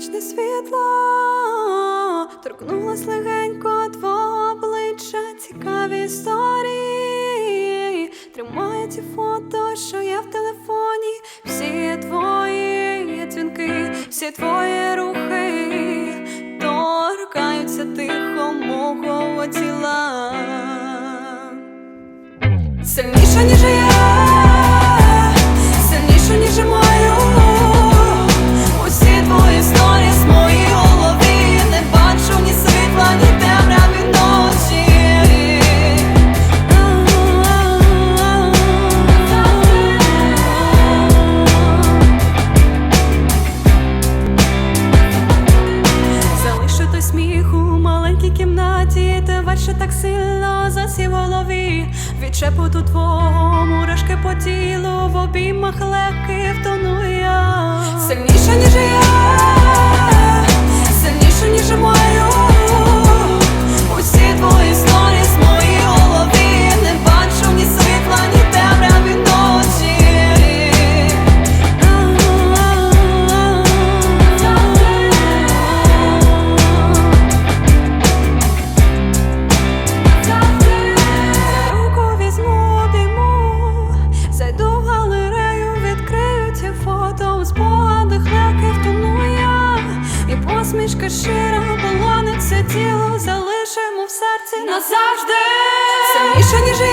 світло, торкнулась легенько твого обличчя, цікаві історії. Тримаю ці фото, що є в телефоні, всі твої дзвінки, всі твої рухи торкаються тихо мого тіла. Бачиш так сильно засів в голові. Від шепоту твого мурашки по тілу, в обіймах легких тону я. Сильніша, ніж я, І посмішка щира полонить це тіло, залишимо в серці назавжди. Сильніше, ніж